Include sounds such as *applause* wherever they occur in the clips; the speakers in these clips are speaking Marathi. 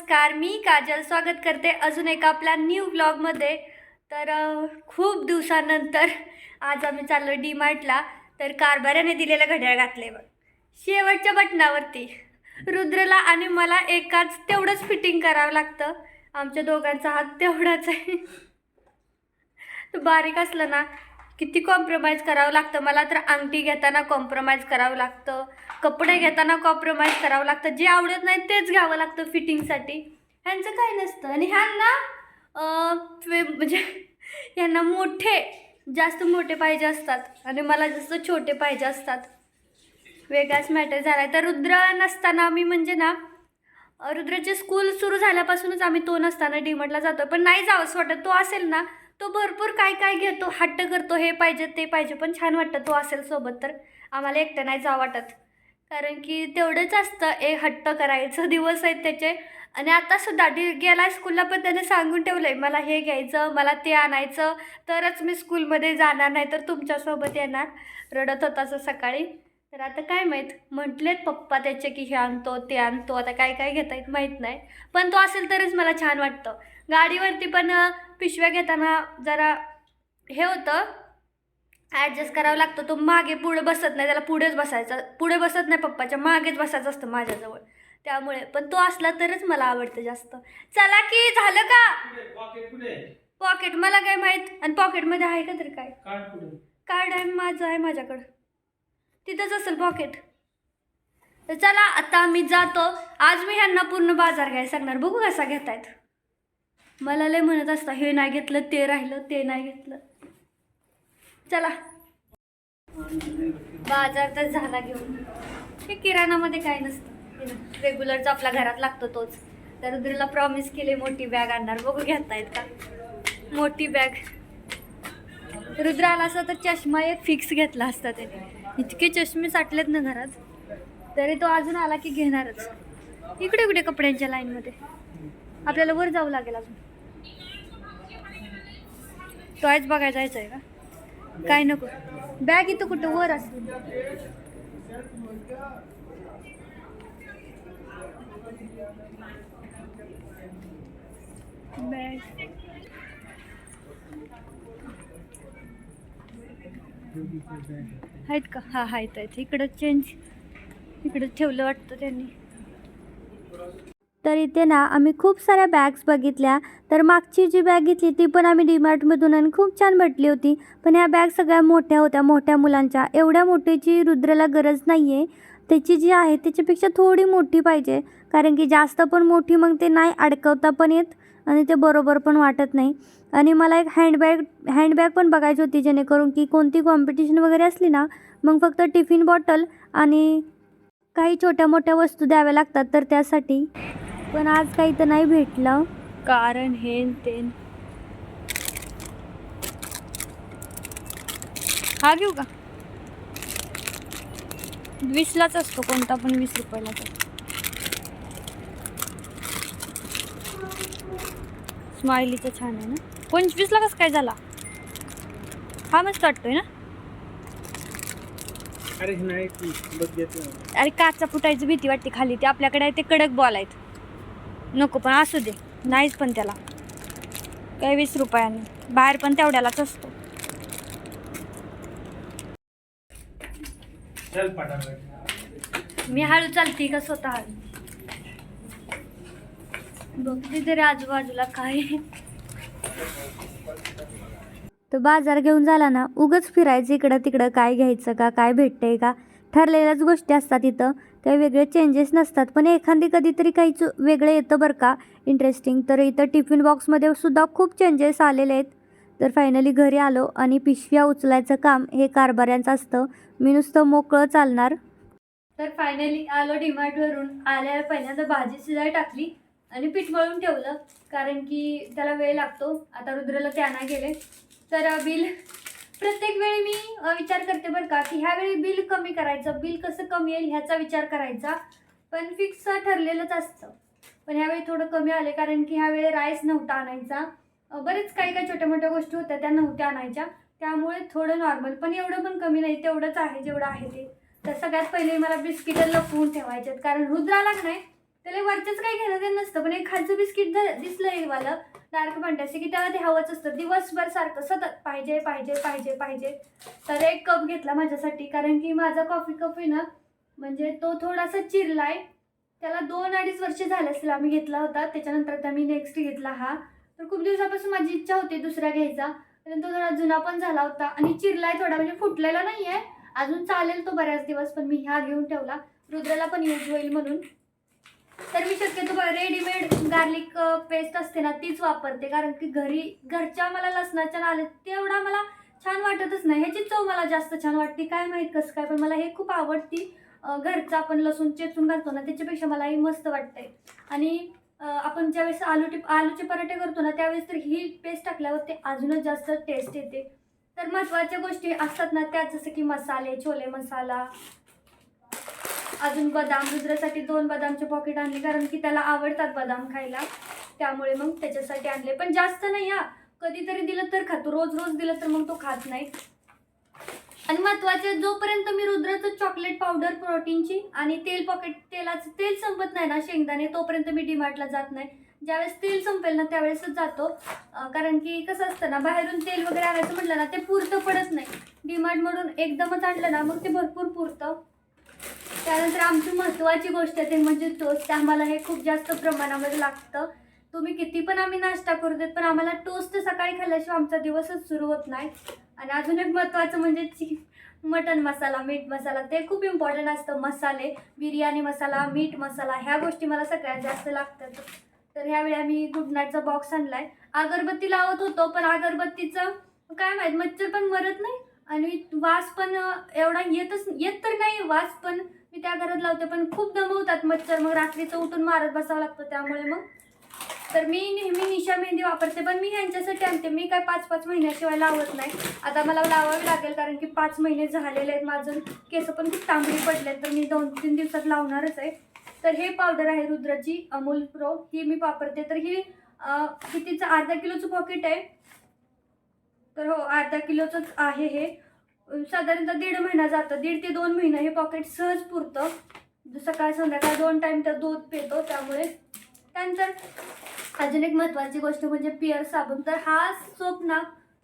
नमस्कार मी काजल. स्वागत करते अजून एका आपल्या न्यू ब्लॉगमध्ये तर खूप दिवसानंतर आज आम्ही चाललो डी मार्टला तर कारभाऱ्याने दिलेलं घड्याळ घातले बघ. शेवटच्या बटणावरती रुद्रला आणि मला एकाच तेवढंच फिटिंग करावं लागतं. आमच्या दोघांचा हात तेवढाच आहे. तो बारीक असलं ना किती कॉम्प्रोमाइज करावं लागतं? मला तर अंगठी घेताना कॉम्प्रोमाइज करावं लागतं. कपडे घेताना कॉम्प्रोमाइज करावं लागतं. जे आवडत नाही तेच घ्यावं लागतं फिटिंगसाठी ह्यांचं काही नसतं. आणि ह्यांना म्हणजे *laughs* ह्यांना मोठे जास्त मोठे पाहिजे असतात. आणि मला जास्त छोटे पाहिजे असतात. वेगळाच मॅटर झाला आहे तर रुद्र नसताना आम्ही म्हणजे ना रुद्राचे स्कूल सुरू झाल्यापासूनच आम्ही तो नसताना डीमटला जातो पण नाही जावंच वाटत. तो असेल ना तो भरपूर काय काय घेतो हट्ट करतो हे पाहिजे ते पाहिजे पण छान वाटतं तो असेल सोबत तर. आम्हाला एकटं नाही जावं वाटत. कारण की तेवढंच असतं एक हट्ट करायचं *laughs* दिवस आहेत त्याचे. आणि आता सुद्धा डी गेला स्कूलला पण त्याने सांगून ठेवलं आहे मला हे घ्यायचं मला ते आणायचं तरच मी स्कूलमध्ये जाणार नाही तर तुमच्यासोबत येणार. रडत होता असं सकाळी. तर आता काय माहीत? म्हटलेत पप्पा त्याचे की हे आणतो ते आणतो आता काय काय घेता येत माहीत नाही. पण तो असेल तरच मला छान वाटतं. गाडीवरती पण पिशव्या घेताना जरा हे होतं ॲडजस्ट करावं लागतं. तो मागे पुढे बसत नाही त्याला पुढेच बसायचं पुढे बसत नाही पप्पाच्या मागेच बसायचं असतं माझ्याजवळ. त्यामुळे पण तो असला तरच मला आवडतं जास्त. चला की झालं का? पॉकेट मला काय माहीत? आणि पॉकेटमध्ये आहे का तरी काय? कार्ड आहे माझं आहे माझ्याकडं. तिथंच असेल पॉकेट तर चला आता आम्ही जातो. आज मी ह्यांना पूर्ण बाजार घ्यायला सांगणार. बघू कसा घेतायत. मला लय म्हणत असतं हे नाही घेतलं ते राहिलं ते नाही घेतलं. चला. बाजार तर झाला घेऊन. हे किराणामध्ये काय नसतं. रेग्युलरचा आपल्या घरात लागतो तोच. तर रुद्रीला प्रॉमिस केले मोठी बॅग आणणार. बघू घेता येत का? मोठी बॅग रुद्र आला असता तर चष्मा एक फिक्स घेतला असता त्याने. इतके चष्मे साठलेत ना घरात. तरी तो अजून आला की घेणारच. इकडे इकडे कपड्यांच्या लाईनमध्ये आपल्याला वर जावं लागेल अजून. टॉयज बघायला जायचं आहे का? काय नको. बॅग इथं कुठं? वर असेल बॅग. आहेत का? हा आहेत आहेत. इकडं चेंज इकडं ठेवलं वाटतं त्यांनी. तर इथे ना आम्ही खूप साऱ्या बॅग्स बघितल्या. तर मागची जी बॅग घेतली ती पण आम्ही डीमार्टमधून आणि खूप छान भेटली होती. पण ह्या बॅग सगळ्या मोठ्या होत्या मोठ्या मुलांच्या. एवढ्या मोठीची रुद्राला गरज नाही आहे त्याची जी आहे त्याच्यापेक्षा थोडी मोठी पाहिजे. कारण की जास्त पण मोठी मग ते नाही अडकवता पण येत आणि ते बरोबर पण वाटत नाही. आणि मला एक हँडबॅग हँडबॅग पण बघायची होती जेणेकरून की कोणती कॉम्पिटिशन वगैरे असली ना मग फक्त टिफिन बॉटल आणि काही छोट्या मोठ्या वस्तू द्याव्या लागतात. तर त्यासाठी पण आज काही तर नाही भेटलं. कारण हे न ते हा घेऊ का? वीसलाच असतो कोणता पण वीस रुपयालाच असतो स्माइलीचं छान आहे ना? पंचवीसला कसं काय झाला? हा मस्त वाटतोय ना? अरे नाही अरे काचा फुटायची भीती वाटते खाली ते आपल्याकडे आहे ते कडक बॉल आहेत. नको पण असू दे. नाहीच पण त्याला. काय वीस रुपयाने. बाहेर पण तेवढ्यालाच असतो. मी हळू चालते का स्वतः? हळू बघते तरी आजूबाजूला काय. तर बाजार घेऊन झाला ना उगच फिरायचं इकडं तिकडं काय घ्यायचं का काय भेटतंय का? ठरलेल्याच गोष्टी असतात इथं. काही वेगळे चेंजेस नसतात. पण एखादी कधीतरी काही चु वेगळं येतं बरं का. इंटरेस्टिंग तर इथं टिफिन बॉक्समध्ये सुद्धा खूप चेंजेस आलेले आहेत. तर फायनली घरी आलो आणि पिशव्या उचलायचं काम हे कारभाऱ्यांचं असतं. मी नुसतं मोकळं चालणार. तर फायनली आलो डिमार्टवरून आल्यावर पहिल्यांदा भाजी शिजाय टाकली आणि पीठ मळून ठेवलं. कारण की त्याला वेळ लागतो. आता रुद्रला त्यांना गेले. तर बिल प्रत्येक वेळी मी विचार करते बरं का की ह्यावेळी बिल कमी करायचं बिल कसं कमी येईल ह्याचा विचार करायचा. पण फिक्स ठरलेलंच असतं. पण ह्यावेळी थोडं कमी आले कारण की ह्यावेळी राईस नव्हता आणायचा. बरेच काही काही छोट्या मोठ्या गोष्टी होत्या त्या नव्हत्या आणायच्या. त्यामुळे थोडं नॉर्मल पण एवढं पण कमी नाही तेवढंच आहे जेवढं आहे ते. तर सगळ्यात पहिले मला बिस्किटं लपवून ठेवायचे कारण रुद्राला नाही त्याला वरचंच काही घेणं देणं नसतं पण एक खालचं बिस्किट जर दिसलं हे मला डार्क फंटॅसी की त्याला ते हवंच असतं. दिवसभर सारखं सतत पाहिजे पाहिजे पाहिजे पाहिजे. तर एक कप घेतला माझ्यासाठी. कारण की माझा कॉफी कप आहे ना म्हणजे तो थोडासा चिरलाय. त्याला दोन अडीच वर्ष झाले असतील आम्ही घेतला होता. त्याच्यानंतर आता मी नेक्स्ट घेतला हा. तर खूप दिवसापासून माझी इच्छा होती दुसरा घ्यायचा. पण तो थोडा जुना पण झाला होता. आणि चिरलाय थोडा म्हणजे फुटलेला नाही आहे अजून चालेल तो बऱ्याच दिवस पण मी ह्या घेऊन ठेवला. रुद्राला पण यूज होईल म्हणून. तर मी शक्यतो रेडीमेड गार्लिक पेस्ट असते ना तीच वापरते. कारण की घरी घरच्या मला लसणाच्या नाले तेवढा मला छान वाटतच नाही. ह्याची चव मला जास्त छान वाटते. काय माहीत कसं काय पण मला हे खूप आवडती घरचं आपण लसूण चेचून घालतो ना त्याच्यापेक्षा मला हे मस्त वाटतंय. आणि आपण ज्यावेळेस आलू टिप आलूचे पराठे करतो ना त्यावेळेस तर ही पेस्ट टाकल्यावर ते अजूनच जास्त टेस्ट येते. तर महत्त्वाच्या गोष्टी असतात ना त्या जसं की मसाले छोले मसाला अजून बदाम रुद्रासाठी दोन बदामचे पॉकेट आणले कारण की त्याला आवडतात बदाम खायला. त्यामुळे मग त्याच्यासाठी आणले. पण जास्त नाही हा. कधीतरी दिलं तर खातो. रोज रोज दिलं तर मग तो खात नाही. आणि महत्त्वाचे जोपर्यंत मी रुद्राचं चॉकलेट पावडर प्रोटीनची आणि तेल पॉकेट तेलाचं तेल संपत नाही ना शेंगदाणे तोपर्यंत मी डीमार्टला जात नाही. ज्यावेळेस तेल संपेल ना त्यावेळेसच जातो. कारण की कसं असतं ना बाहेरून तेल वगैरे आणायचं म्हटलं ना ते पुरतं पडत नाही. डीमार्टमधून एकदमच आणलं ना मग ते भरपूर पुरतं. त्यानंतर आमची महत्त्वाची गोष्ट आहे ते म्हणजे टोस्ट ते आम्हाला हे खूप जास्त प्रमाणामध्ये लागतं. तुम्ही किती पण आम्ही नाश्ता करू देत पण आम्हाला टोस्ट सकाळी खाल्ल्याशिवाय आमचा दिवसच सुरू होत नाही. आणि अजून एक महत्त्वाचं म्हणजे ची मटन मसाला मीठ मसाला ते खूप इम्पॉर्टंट असतं. मसाले बिर्याणी मसाला मीठ मसाला ह्या गोष्टी मला सगळ्यात जास्त लागतात. तर ह्यावेळी आम्ही गुड नाईटचा बॉक्स आणला आहे अगरबत्ती लावत होतो पण अगरबत्तीचं काय माहीत मच्छर पण मरत नाही. आणि वास पण एवढा येतच येत तर नाही वास पण मी त्या घरात लावते पण खूप दमवतात मच्छर. मग रात्रीचं उठून मारत बसावं लागतं त्यामुळे मग. तर मी नेहमी निशा मेहंदी वापरते पण मी ह्यांच्यासाठी आणते. मी काय पाच पाच महिन्याशिवाय लावत नाही. आता मला लावावी लागेल कारण की पाच महिने झालेले आहेत माझं. केस पण खूप तांबडी पडले तर मी दोन तीन दिवसात लावणारच आहे. तर हे पावडर आहे रुद्राची अमूल प्रो ही मी वापरते. तर ही कितीचं अर्धा किलोचं पॉकेट आहे. तर हो अर्धा किलोचंच आहे हे. साधारणतः दीड महिना जातं. दीड ते दोन महिने हे पॉकेट सहज पुरतं. सकाळ संध्याकाळ दोन टाईम तर दूध पितो त्यामुळे. त्यानंतर अजून एक महत्त्वाची गोष्ट म्हणजे पिअर साबण. तर हा सोप ना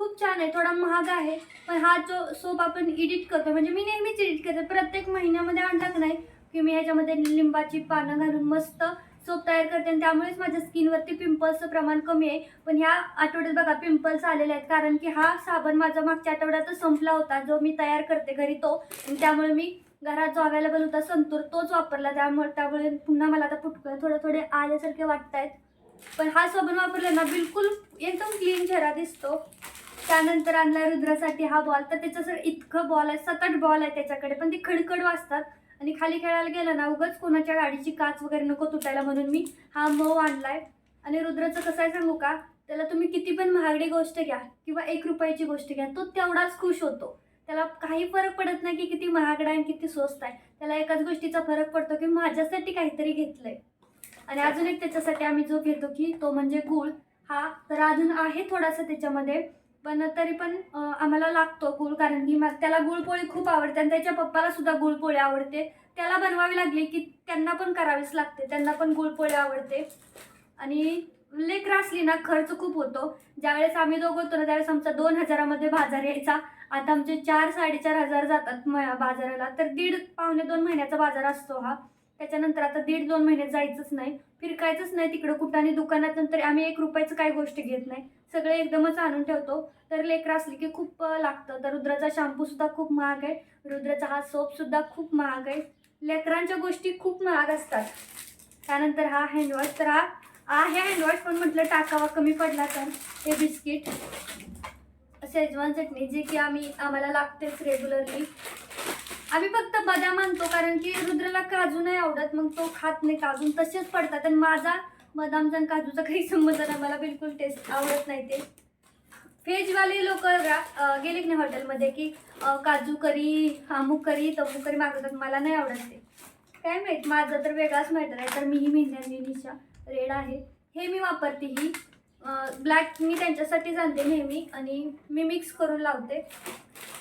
खूप छान आहे थोडा महाग आहे पण हा जो सोप आपण एडिट करतो म्हणजे मी नेहमीच एडिट करते. प्रत्येक महिन्यामध्ये आणतात नाही की मी ह्याच्यामध्ये लिंबाची पानं घालून मस्त सोप तयार करते आणि त्यामुळेच माझ्या स्किनवरती पिंपल्सचं प्रमाण कमी आहे. पण ह्या आठवड्यात बघा पिंपल्स आलेले आहेत. कारण की हा साबण माझा मागच्या आठवड्यातच संपला होता जो मी तयार करते घरी तो. आणि त्यामुळे मी घरात जो अवेलेबल होता संतूर तोच वापरला. त्यामुळे त्यामुळे पुन्हा मला आता फुटकं थोडे थोडे आल्यासारखे वाटत आहेत पण हा साबण वापरला ना बिलकुल एकदम क्लीन चेहरा दिसतो. त्यानंतर आणला रुद्रासाठी हा बॉल तर त्याचं इतकं बॉल आहे सतत बॉल आहे त्याच्याकडे. पण ते खडखड वाजतात. आणि खाली खेळायला गेलं ना उगाच कोणाच्या गाडीची काच वगैरे नको तुटायला म्हणून मी हा मऊ आणलाय. आणि रुद्राचं कसं आहे सांगू का? त्याला तुम्ही किती पण महागडी गोष्ट घ्या किंवा एक रुपयाची गोष्ट घ्या तो तेवढाच खुश होतो. त्याला काही फरक पडत नाही की किती महागडा आहे आणि किती स्वस्त आहे. त्याला एकाच गोष्टीचा फरक पडतो की माझ्यासाठी काहीतरी घेतलंय. आणि अजून एक त्याच्यासाठी आम्ही जो घेतो की तो म्हणजे गूळ. हा तर अजून आहे थोडासा त्याच्यामध्ये. पण तरी पण आम्हाला लागतो गुळ कारण की मग त्याला गुळपोळी खूप आवडते आणि त्याच्या पप्पाला सुद्धा गुळपोळी आवडते. त्याला बनवावी लागली की त्यांना पण करावीच लागते त्यांना पण गुळपोळी आवडते. आणि लेकर असली ना खर्च खूप होतो. ज्यावेळेस आम्ही दोघं होतो ना त्यावेळेस आमचा दोन हजारामध्ये बाजार यायचा. आता आमचे चार साडेचार हजार जातात म- बाजाराला. तर दीड पावणे दोन महिन्याचा बाजार असतो हा. त्याच्यानंतर आता दीड दोन महिने जायचंच नाही. फिरकायचंच नाही तिकडं कुठं आणि दुकानात नंतर आम्ही एक रुपयाचं काही गोष्ट घेत नाही. सगळे एकदमच आणून ठेवतो. तर लेकरं असली की खूप लागतं. तर रुद्राचा शॅम्पूसुद्धा खूप महाग आहे. रुद्राचा हा सोपसुद्धा खूप महाग आहे. लेकरांच्या गोष्टी खूप महाग असतात. त्यानंतर हा हँडवॉश तर हा आहे हँडवॉश पण म्हटलं टाकावा कमी पडला तर. हे बिस्किट शेजवान चटणी जे की आम्ही आम्हाला लागतेच रेग्युलरली आम्ही फक्त बदाम आणतो कारण की रुद्रला काजू नाही आवडत मग तो खात नाही. काजू तसेच पडतात. आणि माझा बदामचा आणि काजूचा काही संबंध नाही. मला बिलकुल टेस्ट आवडत नाही ते. व्हेजवाले लोक गेले की नाही हॉटेलमध्ये की काजू करी अमुक करी तमुक करी मागवतात. मला नाही आवडत ते. काय माहीत? माझं तर वेगळाच मॅटर आहे. तर मीही मेहंदी निशा रेड आहे. हे मी वापरते ही. ब्लॅक मी त्यांच्यासाठीच आणते नेहमी आणि मी मिक्स करून लावते.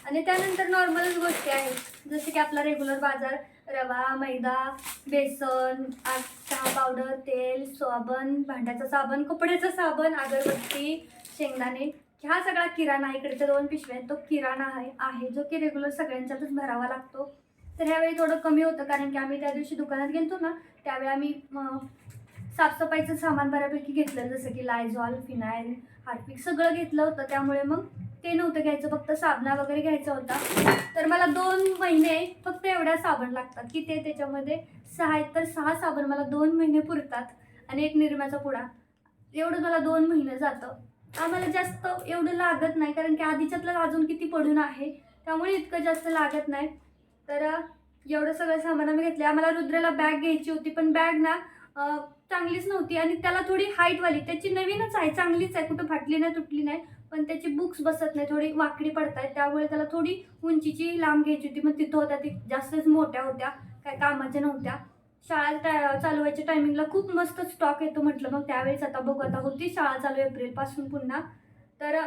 आणि त्यानंतर नॉर्मलच गोष्टी आहेत. जसे की आपला रेग्युलर बाजार रवा मैदा बेसन चहा पावडर तेल साबण भांड्याचा साबण कपड्याचं साबण अगरबत्ती शेंगदाणे. ह्या सगळा किराणा इकडच्या दोन पिशव्या आहेत. तो किराणा आहे आहे जो की रेग्युलर सगळ्यांच्यातच भरावा लागतो. तर ह्यावेळी थोडं कमी होतं कारण की आम्ही त्या दिवशी दुकानात गेलतो ना त्यावेळी आम्ही साफसफाईचं सामान बऱ्यापैकी घेतलं जसं की लायझॉल फिनाईल हार्पिक सगळं घेतलं होतं. त्यामुळे मग ते नव्हतं घ्यायचं फक्त साबणा वगैरे घ्यायचा होता. तर मला दोन महिने फक्त एवढ्या साबण लागतात की ते त्याच्यामध्ये सहा आहेत तर सहा साबण मला दोन महिने पुरतात आणि एक निरम्याचा पुडा. एवढं मला दोन महिने जातं. आम्हाला जास्त एवढं लागत नाही कारण की आधीच्यातलं अजून किती पडून आहे त्यामुळे इतकं जास्त लागत नाही. तर एवढं सगळं सामान आम्ही घेतलं आम्हाला रुद्राला बॅग घ्यायची होती पण बॅग ना चांगलीच नव्हती आणि त्याला थोडी हाईटवाली त्याची नवीनच आहे चांगलीच आहे कुठं फाटली नाही तुटली नाही पण त्याची बुक्स बसत नाही थोडी वाकडी पडत त्यामुळे त्याला थोडी उंचीची लांब घ्यायची होती मग तिथं होत्या ती जास्तच मोठ्या होत्या काय कामाच्या नव्हत्या. शाळा टा- चालवायच्या टायमिंगला खूप मस्त स्टॉक येतो म्हटलं मग त्यावेळेस आता बघू आता होती शाळा चालू एप्रिलपासून पुन्हा. तर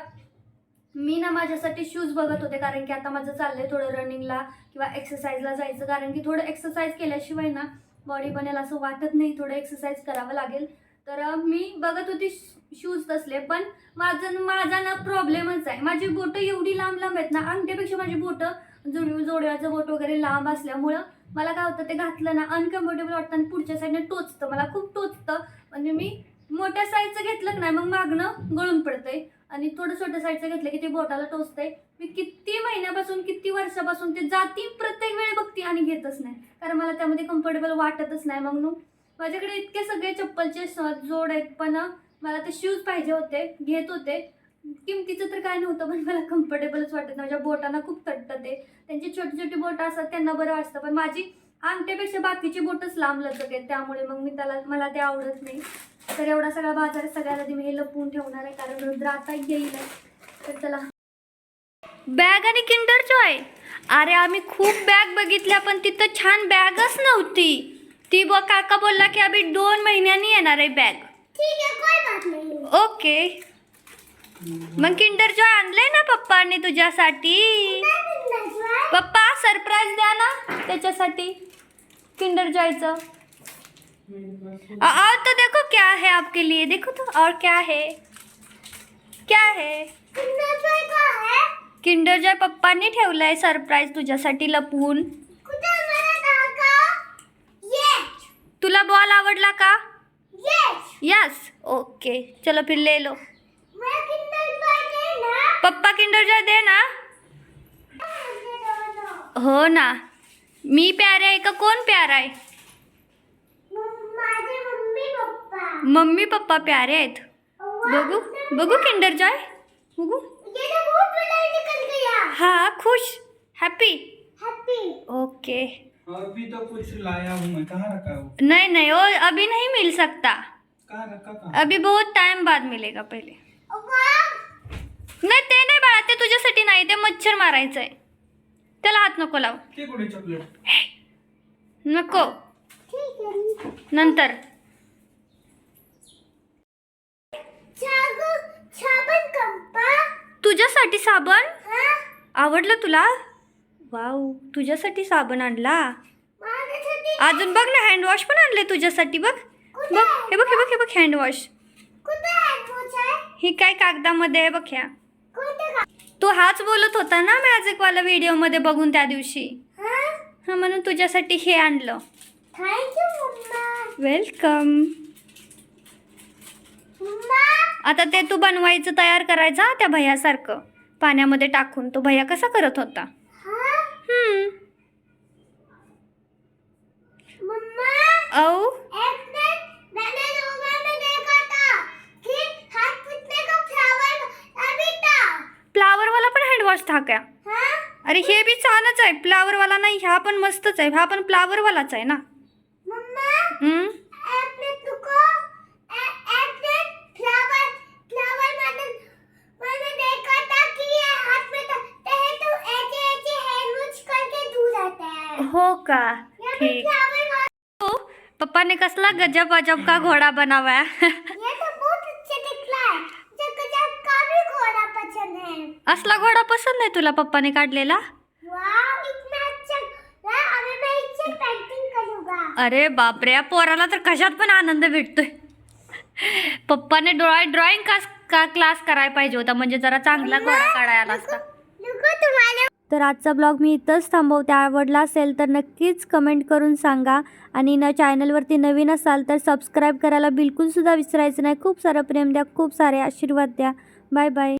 मी ना माझ्यासाठी शूज बघत होते कारण की आता माझं चाललंय थोडं रनिंगला किंवा एक्सरसाइजला जायचं कारण की थोडं एक्सरसाइज केल्याशिवाय ना बॉडी बनेल असं वाटत नाही थोडं एक्सरसाइज करावं लागेल. तर मी बघत होती शूज तसले पण माझं माझा ना प्रॉब्लेमच आहे. माझी बोटं एवढी लांब लांब आहेत ना अंगठ्यापेक्षा माझी बोटं जोड जोड्याचं बोट वगैरे लांब असल्यामुळं मला काय होतं ते घातलं ना अनकम्फर्टेबल वाटतं आणि पुढच्या साईडने टोचतं. मला खूप टोचतं. म्हणजे मी मोठ्या साईजचं घेतलं नाही मग मागणं गळून पडतंय. आणि थोडं छोट्या साईडचं घेतलं की ते बोटाला टोचतंय. मी किती महिन्यापासून किती वर्षापासून ते जाती प्रत्येक वेळी बघते आणि घेतच नाही. कारण मला त्यामध्ये कम्फर्टेबल वाटतच नाही. मग नू माझ्याकडे इतके सगळे चप्पलचे स- जोड आहेत पण मला ते शूज पाहिजे होते घेत होते. किमतीचं तर काय नव्हतं पण मला कम्फर्टेबलच वाटत नाही. माझ्या बोटांना खूप तटतं त्यांची छोटी छोटी बोटं असतात त्यांना बरं वाटतं. पण माझी अंगठ्यापेक्षा बाकीची बोटच लांब लचक आहेत. त्यामुळे मग मी त्याला मला ते आवडत नाही. तर एवढा सगळा बाजार सगळ्याला आधी मी हे लपवून ठेवणार आहे कारण रुद्र आता येईल. तर चला. बॅग आणि किंडर जॉय अरे आम्ही खूप बॅग बघितल्या पण तिथं छान बॅगच नव्हती. ती ब काका बोलला की अभि दोन महिन्यांनी येणार आहे बॅग ठीक है कोई बात नहीं? ओके मग किंडर जॉय आणले ना पप्पांनी तुझ्यासाठी? पप्पा सरप्राईज द्या ना त्याच्यासाठी. किंडर जॉयचं और तो देखो क्या है आपके लिए। देखो तो और क्या है? क्या है? किंडर जॉय पप्पांनी ठेवलाय सरप्राईज तुझ्यासाठी लपवून तुला बॉल आवडला का? यस ओके चलो फिर ले लो. पप्पा किंडर जॉय दे ना. हो ना. मी प्यारे आहे का? कोण प्यारा आहे? मम्मी पप्पा प्यारे आहेत. बघू बघू किंडर जॉय बघू. हा खुश हैप्पी ओके अभी तो कुछ लाया हूँ मैं। कहाँ रखा हूँ नहीं नहीं अभी नहीं मिल सकता। कहाँ रखा कहाँ अभी बहुत टाइम बाद मिलेगा पहिले। नाही ते नाही बाळा ते तुझ्यासाठी नाही ते मच्छर मारायचं आहे त्याला हात नको लाव. चॉकलेट? नको. नंतर. तुझ्यासाठी साबण? आवडलं तुला? वाव तुझ्यासाठी साबण आणला. अजून बघ ना हँडवॉश पण आणले तुझ्यासाठी बघ. बघ हे बघ हे बघ हे बघ हँडवॉश ही काय कागदामध्ये आहे बघ ह्या. तू हाच बोलत होता ना मॅजिकवाला व्हिडिओमध्ये बघून त्या दिवशी. हा? म्हणून तुझ्यासाठी हे आणलं. वेलकम मम्मा आता ते तू बनवायचं तयार करायचं त्या भैयासारखं. पाण्यामध्ये टाकून तो भैया कसा करत होता? औ एक मिनट. मैंने मोबाइल में देखा था कि हाथ पुतने का फ्लावर अभी था। फ्लावरवाला पण हँडवॉश हाँ? अरे हे बी छानच आहे. फ्लावरवाला नाही ह्या पण मस्तच आहे. हा पण फ्लावरवालाच आहे ना? है का? ठीक. फ्लावर हो पप्पाने कसला गजब अजब का घोडा तो दिख रहा है। मुझे गजब का भी घोड़ा पसंद है। असला घोडा पसंद आहे तुला पप्पाने काढलेला? अरे बापरे या पोराला तर कशात पण आनंद भेटतोय. पप्पाने डोळा ड्रॉइंग का, का क्लास करायला पाहिजे होता म्हणजे जरा चांगला घोडा काढायला असता. तर आजचा ब्लॉग मी इथंच थांबवते. आवडला असेल तर नक्कीच कमेंट करून सांगा. आणि न चॅनलवरती नवीन असाल तर सबस्क्राईब करायला बिलकुलसुद्धा विसरायचं नाही. खूप सारं प्रेम द्या खूप सारे आशीर्वाद द्या. Bye bye.